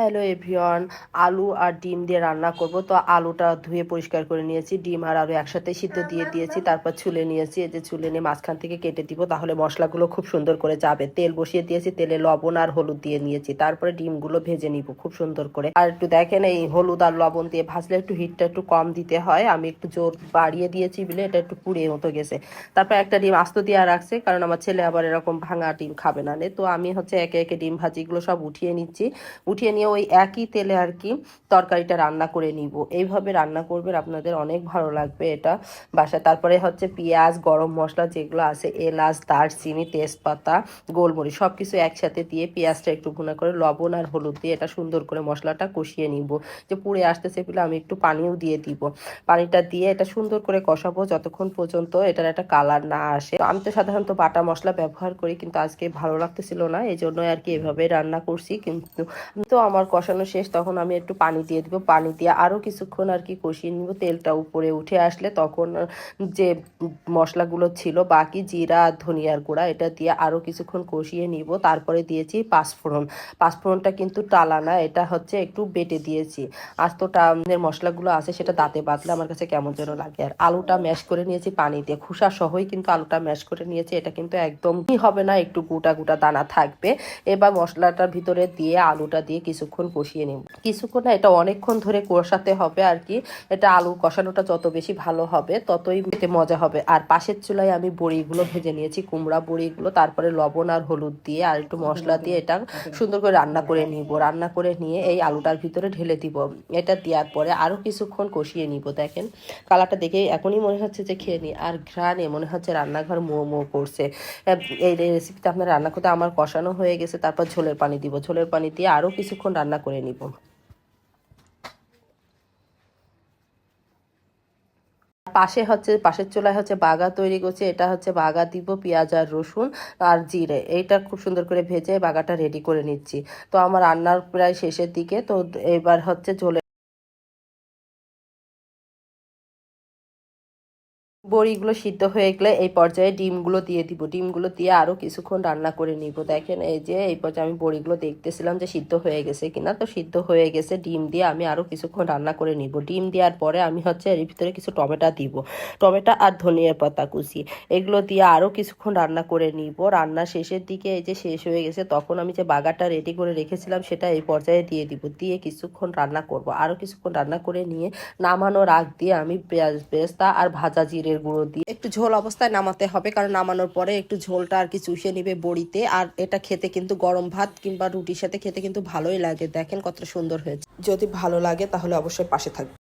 Hello everyone, আলু আর ডিম দিয়ে রান্না করব। তো আলুটা ধুয়ে পরিষ্কার করে নিয়েছি, ডিম আর আলু একসাথে সিদ্ধ দিয়ে দিয়েছি, তারপর ছুলে নিয়েছি, এই যে ছুলে নিয়ে মাঝখান থেকে কেটে দিব, তাহলে মশলাগুলো খুব সুন্দর করে যাবে। তেল বসিয়ে দিয়েছি, তেলে লবণ আর হলুদ দিয়ে নিয়েছি, তারপরে ডিমগুলো ভেজে নিব খুব সুন্দর করে। আর একটু দেখেন, এই হলুদ আর লবণ দিয়ে ভাজলে একটু হিটটা একটু কম দিতে হয়, আমি একটু জোর বাড়িয়ে দিয়েছি বলে এটা একটু পুড়িয়ে মতো গেছে। তারপর একটা ডিম আস্ত দিয়ে রাখছে, কারণ আমার ছেলে আবার এরকম ভাঙা ডিম খাবে না তো আমি হচ্ছে একে একে ডিম ভাজিগুলো সব উঠিয়ে নিচ্ছি, উঠিয়ে নিয়ে ওই একই তেলে আর কি তরকারিটা রান্না করে নিব। এইভাবে রান্না করবেন, আপনাদের অনেক ভালো লাগবে এটা বাসায়। তারপরে হচ্ছে পেঁয়াজ, গরম মশলা যেগুলো আছে, এলাচ, দারচিনি, তেজপাতা, গোলমরিচ সব কিছু একসাথে দিয়ে পেঁয়াজটা একটু ভুনা করে লবণ আর হলুদ দিয়ে এটা সুন্দর করে মশলাটা কষিয়ে নিব। যে পুড়ে আসতেছে বলে আমি একটু পানিও দিয়ে দিব। পানিটা দিয়ে এটা সুন্দর করে কষাবো যতক্ষণ পর্যন্ত এটার একটা কালার না আসে। আমি তো সাধারণত বাটা মশলা ব্যবহার করি, কিন্তু আজকে ভালো লাগতেছিল না এই জন্যই আর কি এভাবে রান্না করছি। কিন্তু তো আমার কষানো শেষ, তখন আমি একটু পানি দিয়ে দেবো। পানি দিয়ে আরও কিছুক্ষণ আর কি কষিয়ে নিব। তেলটা উপরে উঠে আসলে তখন যে মশলাগুলো ছিল, বাকি জিরা আর ধনিয়ার গুঁড়া, এটা দিয়ে আরও কিছুক্ষণ কষিয়ে নিব। তারপরে দিয়েছি পাঁচফোড়ন। পাঁচফোড়নটা কিন্তু টালা না, এটা হচ্ছে একটু বেটে দিয়েছি। আস্তটা মশলাগুলো আছে, সেটা দাঁতে বাতলে আমার কাছে কেমন যেন লাগে। আর আলুটা ম্যাশ করে নিয়েছি পানি দিয়ে। খুসা সহই কিন্তু আলুটা ম্যাশ করে নিয়েছি, এটা কিন্তু একদমই হবে না, একটু গোটা গোটা দানা থাকবে। এবার মশলাটার ভিতরে দিয়ে আলুটা দিয়ে কিছুক্ষণ কষিয়ে নিব। কিছুক্ষণ না এটা অনেকক্ষণ ধরে কষাতে হবে আর কি। এটা আলু কষানোটা যত বেশি ভালো হবে, ততই খেতে মজা হবে। আর পাশের চুলায় আমি বড়িগুলো ভেজে নিয়েছি, কুমড়া বড়িগুলো, তারপরে লবণ আর হলুদ দিয়ে আর একটু মশলা দিয়ে এটা সুন্দর করে রান্না করে নিব। রান্না করে নিয়ে এই আলুটার ভিতরে ঢেলে দিব। এটা দেওয়ার পরে আরও কিছুক্ষণ কষিয়ে নিব, দেখেন। কালারটা দেখে এখনই মনে হচ্ছে যে খেয়ে নিই আর ঘ্রাণে মনে হচ্ছে রান্নাঘর মো মো করছে। এই রেসিপিটা আপনার রান্না করতে, আমার কষানো হয়ে গেছে, তারপর ঝোলের পানি দিব। ঝোলের পানি দিয়ে আরও কিছুক্ষণ রান্না করে নিব। পাশে হচ্ছে, পাশের চুলায় হচ্ছে বাগা তৈরি করছে। এটা হচ্ছে বাগা দিব পেঁয়াজ আর রসুন আর জিরে। এইটা খুব সুন্দর করে ভেজে বাগাটা রেডি করে নিচ্ছি। তো আমার রান্নার প্রায় শেষের দিকে। তো এবার হচ্ছে ঝোলে বড়িগুলো সিদ্ধ হয়ে গেলে এই পর্যায়ে ডিমগুলো দিয়ে দিব। ডিমগুলো দিয়ে আরও কিছুক্ষণ রান্না করে নিব। দেখেন এই যে, এই পর্যায়ে আমি বড়িগুলো দেখতেছিলাম যে সিদ্ধ হয়ে গেছে কিনা। তো সিদ্ধ হয়ে গেছে, ডিম দিয়ে আমি আরও কিছুক্ষণ রান্না করে নিব। ডিম দেওয়ার পরে আমি হচ্ছে এর ভিতরে কিছু টমেটো দিব। টমেটো আর ধনিয়ার পাতা কুচি, এগুলো দিয়ে আরও কিছুক্ষণ রান্না করে নিব। রান্না শেষের দিকে এই যে শেষ হয়ে গেছে, তখন আমি যে বাগারটা রেডি করে রেখেছিলাম সেটা এই পর্যায়ে দিয়ে দিব। দিয়ে কিছুক্ষণ রান্না করব। আরও কিছুক্ষণ রান্না করে নিয়ে নামানোর আগ দিয়ে আমি পেঁয়াজ, পেস্তা আর ভাজা জিরের গুঁড়ো দিয়ে একটু ঝোল অবস্থায় নামাতে হবে, কারণ নামানোর পরে একটু ঝোলটা আর কি চুষে নিবে বড়িতে, আর এটা খেতে কিন্তু গরম ভাত কিংবা রুটির সাথে খেতে কিন্তু ভালোই লাগে। দেখেন কত সুন্দর হয়েছে। যদি ভালো লাগে তাহলে অবশ্যই পাশে থাকবে